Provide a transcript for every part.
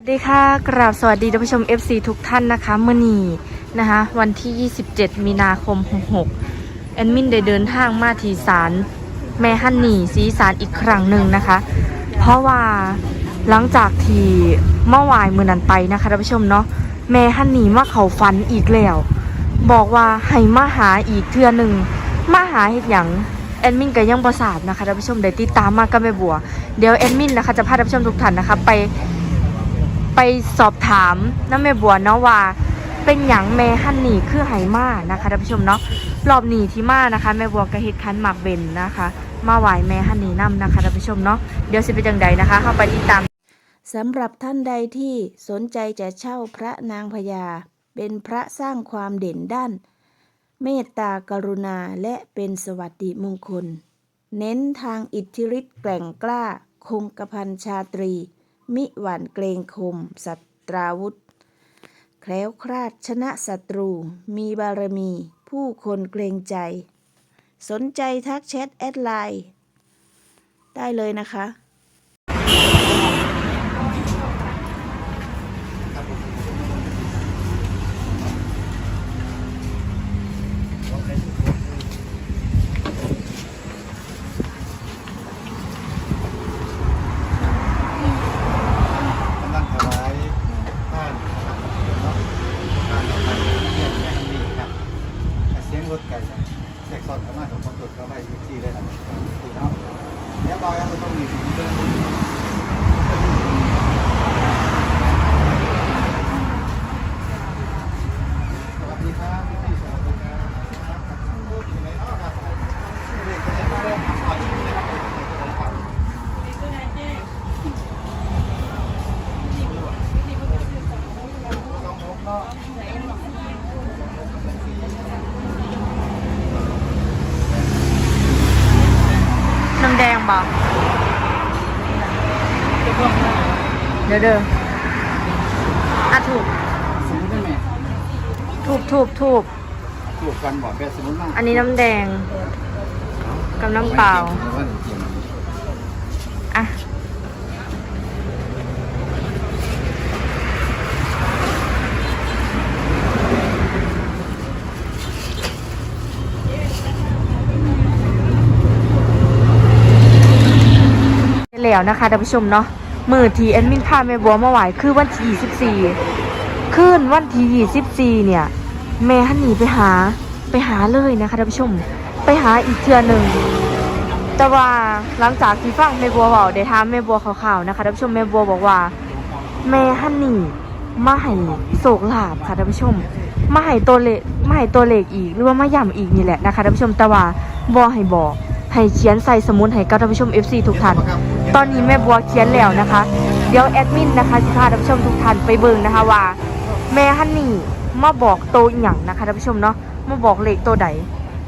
สวัสดีค่ะ กราบสวัสดีท่านผู้ชม FC ทุกท่านนะคะเมื่อนี้นะคะ วันที่ 27 มีนาคม 66 แอดมินได้เดินทางมาที่ศาลแม่ฮันนี่สีศาลอีกครั้งหนึ่งนะคะ เพราะว่าหลังจากที่เมื่อวานมือนั้นไปนะคะท่านผู้ชมเนาะแม่ฮันนี่มาเขาฟันอีกแล้ว บอกว่าให้มาหาอีกเทือหนึ่งมาหาเห็ดหยังแอดมินก็ยังบ่ทราบนะคะท่านผู้ชมได้ติดตามมากับแม่บัว เดี๋ยวแอดมินนะคะจะพาท่านผู้ชมทุกท่านนะคะไป ไปสอบถามน้าแม่บัวเนาะว่าเป็นหยังแม่ฮันนี่คือไหมานะคะท่านผู้ชมเนาะรอบหนีที่มานะคะ แม่บัวกระเฮ็ดคันหมักเบนนะคะ มาไหวแม่ฮันนี่นํนะคะท่านผู้ชมเนาะเดี๋ยวสิเป็นจังใดนะคะ เข้าไปติดตามสำหรับท่านใดที่สนใจจะเช่าพระนางพญาเป็นพระสร้างความเด่นด้าน เมตตากรุณาและเป็นสวัสดิมงคล เน้นทางอิทธิฤทธิ์แกร่งกล้า คงกระพันชาตรี มิหวั่นเกรงคมสัตราวุธ แคล้วคลาดชนะศัตรู มีบารมี ผู้คนเกรงใจ สนใจทักแชทแอดไลน์ ได้เลยนะคะ กำลังถวายบ้านนะครับเนาะบ้านเราไปเรียนแม่ฮันนี่ครับเสียงรถไก่แทรกซ้อนเข้า มาของคนรถเข้าไปทุกที่เลยนะที่เนาะแล้วบอยมันต้องมีสิ่งเดินวัสดีครับพี่สวัสดีครับอยู่ไหนเนาะครับเด็กจะได้มาเริ่มสอนชีวิตนะครับ น้ำแดงบ่ เดี๋ยวเด้ออะถูกสมมติได้ไหมถูกถูกถูกถูกกันบอกแกสมมติมากอันนี้น้ำแดงกับน้ำเปล่า แล้วนะคะท่านผู้ชมเนาะมือทีแอดมินพาแม่บัวมาไหวคือวันที่24คืนวันที่24เนี่ย แม่ฮันหนีไปหาไปหาเลยนะคะท่านผู้ชม ไปหาอีกเทือหนึ่งแต่ว่าหลังจากที่ฟังแม่บัวเบาได้ถามแม่บัวข่าวๆนะคะท่านผู้ชมแม่บัวบอกว่า แม่ฮันนี่มาให้โศกลาบค่ะท่านผู้ชมมาให้ตัวเลขมาให้ตัวเลขอีกหรือว่ามาย่ำอีกนี่แหละนะคะท่านผู้ชมแต่ว่าบอให้บอกให้เขียนใส่สมุดให้กับท่านผู้ชม FC ทุกท่าน อนนี้แม่บัวเขียนแล้วนะคะ เดี๋ยวแอดมินนะคะจะพาท่านผู้ชมทุกท่านไปเบิ่งนะคะว่า แม่ฮันนี่มาบอกโตวอหย่างนะคะท่านผู้ชมเนาะมาบอกเลขตัวใด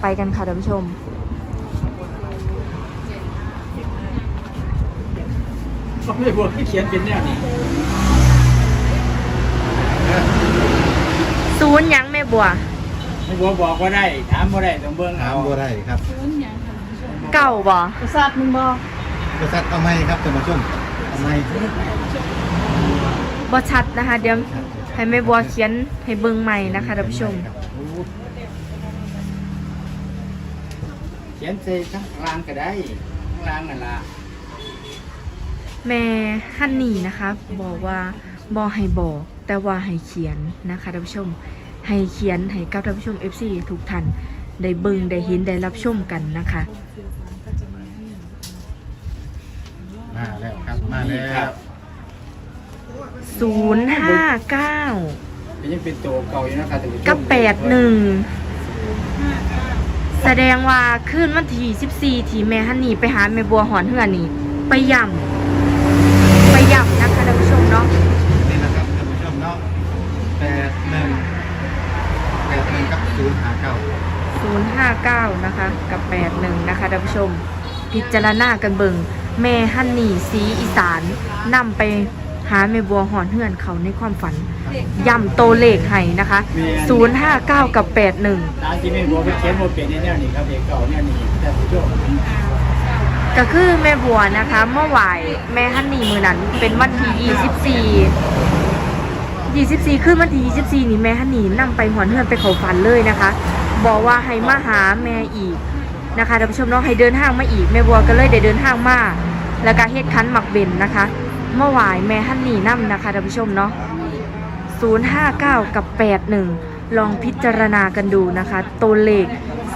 ไปกันค่ะท่านผู้ชมเขาไม่บอกให้เขียนเป็นแนวนี้ศูนย์หยังแม่บัวไม่บอกบอกว่าได้ถามว่าได้ต้องเบิ่งถาเอามบัวได้ครับ เก่าบ่ ประสาทมึงบอก บริษัทเอาไม้ครับท่านผู้ชมเอาไม้บ่ชัดนะคะ เดี๋ยวให้แม่บัวเขียนให้เบิ่งใหม่นะคะท่านผู้ชม เขียนใส่ข้างล่างก็ได้ข้างล่างนั่นล่ะแม่ฮันนี่นะคะ บอกว่าบอให้บอก แต่ว่าให้เขียนนะคะท่านผู้ชม ให้เขียนให้กับท่านผู้ชม FC ทุกท่านได้เบิ่งได้เห็นได้รับชมกันนะคะ มาแล้วครับ มาแล้ครัวบ059มันยังเป็นตัวเก่าอยู่นะครับท่านผู้ชมกับแปดหนึ่งแสดงว่าคืนวันที่สิบสี่ที่แม่ฮันนี่ไปหาแม่บัวหอนเฮือนี่ ไปย่ำไปย่ำนะคะท่านผู้ชมเนาะนี่นะครับท่านผู้ชมเนาะแปดหนึ่งแปดหนึ่งกับศูนย์หาเก้าศูนย์ห้าเก้านะคะ กับแปดหนึ่งนะคะท่านผู้ชม พิจารณากันเบิง แม่ฮันนี่สีอีสานนำไปหาแม่บัวหอนเฮือนเขาในความฝันย่ำโตเลขให้นะคะ 059 กับ 81ตาที่ไม่บอกไปเขียนว่าเป็นในแนวนี้ครับเอกเก่าแนวนี้ท่ผู้ชมก็คือแม่บัวนะคะเมื่อวายแม่ฮันนี่มือนั้นเป็นวันที่24 24ขึ้นวันที่24 นี่แม่ฮันนี่นำไปหอนเฮือนไปเขาฝันเลยนะคะ บอกว่าให้มาหาแม่อีกนะคะท่านผู้ชมเนาะให้เดินทางมาอีกแม่บัวก็เลยได้เดินทางมา แล้วก็เฮ็ดคันหมักเบนนะคะ เมื่อวายแม่ฮันนี่นํนะคะท่านผู้ชมเนาะ059 กับ 81 ลองพิจารณากันดูนะคะ ตัวเลข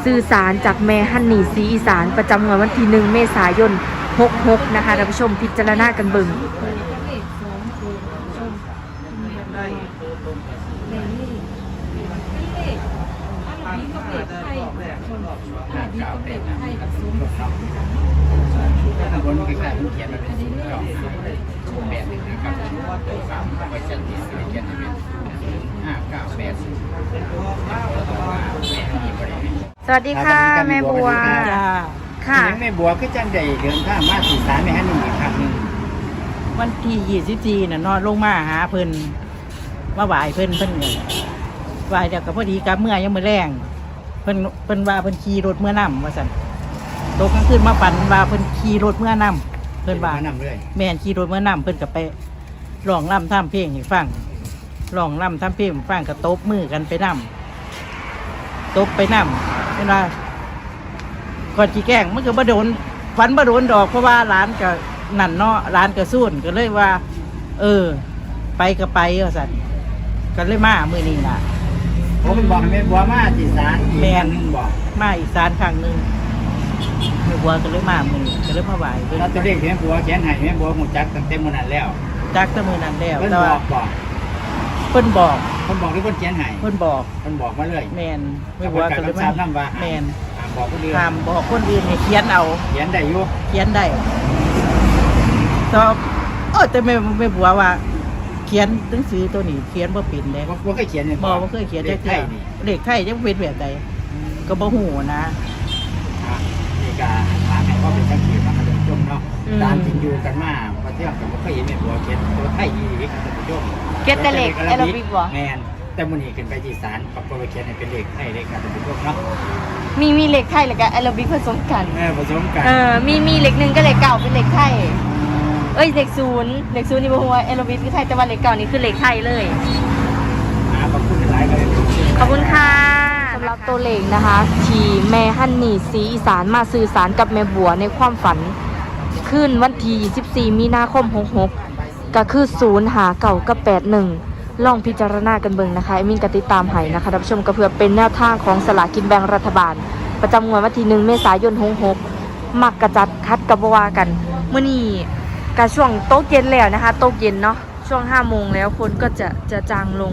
สื่อสารจากแม่ฮันนี่สีอีสานประจำงวดวันที่ 1 เมษายน 66 นะคะท่านผู้ชมพิจารณากันเบิ่งข้างบนมั นคล้ายๆมันเขียนมาเป็นศูนย์เก้าแปดหนึ่งนะครับสามไว้ชัดเจนเลยเขียนให้เป็นศูนย์ห้าเก้าแปดศูนย์แล้วก็ว่าแม่มีบริเวณสวัสดีค่ะแม่บัวจ้าค่ะเลี้ยงแม่บัวคือจังได้เดินทางมาสื่อสารแม่ฮันนี่อีกครั้งหนึ่งวันที่ยี่สิบสี่น่ะนอนลงมาหาเพิ่นมาไหวเพิ่นเพิ่นเงินไหวเดี๋ยวก็พอดีกับเมื่อยังมือแรงเพิ่นเพิ่นว่าเพิ่นขี่รถเมื่อนำว่าสั่น ตกกลางคืนมาฝันว่าเพิ่นขี่รถเมื่อนำเพิ่นว่ามานำเลยแม่นขี่รถเมื่อนำเพิ่นก็ไปร้องร่ำท่ำเพลงให้ฟังร้องร่ำท่ำเพลงให้ฟังก็ตบมือกันไปนำตบไปนำเวลาก่อนจีแกล้งมันก็บ่โดนฝันบ่โดนดอกเพราะว่าร้านก็นั่นเนาะร้านก็สู้นก็เลยว่า เออ ไปก็ไปว่าสันก็เลยมามือนี้ล่ะผมบอกให้แม่บัวมาสื่อสารอีกแม่ครั้งหนึ่งบอกมาอีสานครั้งหนึ่ง แม่บัวก็เลยมามือนี้ก็เลยมาไหวเพิ่นแล้วตัวเลขที่แม่บัวเขียนให้แม่บัวหมดจักตั้งแต่มื้อนั้นแล้วจักแตะมือนั้นแล้วเพิ่นแต่บว่าอกบอกเพิ่นบอกเพิ่นบอกหรือเพิ่นเขียนให้เพิ่นบอกเพิ่นบอกมาเลยแมนแม่บัวก็เลยเพิ่นก็กำว่าแมนอ่าบอกคนอื่นห้ามบอกคนอื่นให้เขียนเอา เขียนได้อยู่เขียนได้ตอบโอ้แต่แม่แม่บัวว่า เขียนหนังสือตัวนี้เขียนบ่เป็นเด้บ่บ่เคยเขียนเลยบ่บ่เคยเขียนเลจัขกไทยนี่เลขไทยจะเป็นแบบใดก็บ่ฮู้นะ ก็ถามให้ว่าเป็นสักทีนะครับท่านผู้ชมเนาะอืมตามจริงอยู่กันมาประเทศก็บ่เคยเห็นแม่บัวเขียนตัวไทยอีหลีครับท่านผู้ชมเก็ตแต่เลขแอโรบิกบ่ แม่นแต่มื้อนี้ขึ้นไปที่ศาลปรากฏว่าเขียนให้เป็นเลขไทยเลยครับท่านผู้ชมเนาะมีมีเหล็กไทยแล้วก็แอโรบิกผสมกันเออผสมกันเออ มีมีเหล็กหนึ่งก็เหล็กเก่าเป็นเหล็กไทย เอ้ยเหล็กศูนย์เหล็กศูนย์นี่บอกว่าแอโรบิกคือไทยแต่ว่าเหล็กเก่านี่คือเหล็กไทยเลยอ่าขอบคุณหลายๆครับขอบคุณค่ะสำ หรับตัวเลขนะคะ ทีแม่ฮันนี่สีอีสานมาสื่อสารกับแม่บัวในความฝันขึ้นวันที่24มีนาคม 66 ก็คือ0หาเก่ากับ 81 ลองพิจารณากันเบิ่งนะคะเอมินกติดตามให้นะคะท่านผู้ชมก็เพื่อเป็นแนวทางของสลากินแบ่งรัฐบาล ประจำงวดวันที่1เมษายน 66 มักกระจัดคัดกับบวากันเมื่อนี้กะช่วงโต๊ะเย็นแล้วนะคะโต๊ะเย็นเนาะช่วง5โมงแล้วคนก็จะจะจางลง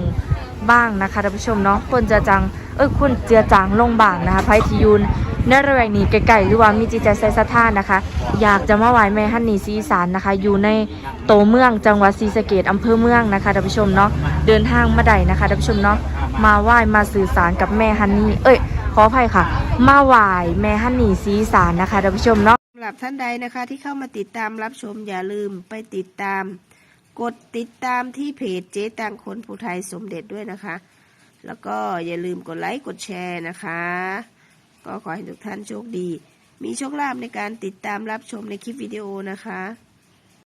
บ้างนะคะท่านผู้ชมเนาะคนจะจาง เอ้ยคนเจือจางลงบางนะคะไพทียูนในระแวกนี้ไกลๆหรือว่ามีจิตใจใส่ศรัทธานะคะ อยากจะมาไหว้แม่ฮันนี่ศรีสานนะคะ อยู่ในโตเมืองจังหวัดศรีสะเกดอำเภอเมืองนะคะท่านผู้ชมเนาะเดินทางมาได้นะคะท่านผู้ชมเนาะมาไหว้มาสื่อสารกับแม่ฮันนี่เอ้ยขออภัยค่ะ มาไหว้แม่ฮันนี่ศรีอีสานนะคะท่านผู้ชมเนาะสำหรับท่านใดนะคะที่เข้ามาติดตามรับชมอย่าลืมไปติดตาม กดติดตามที่เพจเจ๊ตังคนผู้ไทยสมเด็จด้วยนะคะ แล้วก็อย่าลืมกดไลค์กดแชร์นะคะ ก็ขอให้ทุกท่านโชคดี มีโชคลาภในการติดตามรับชมในคลิปวิดีโอนะคะ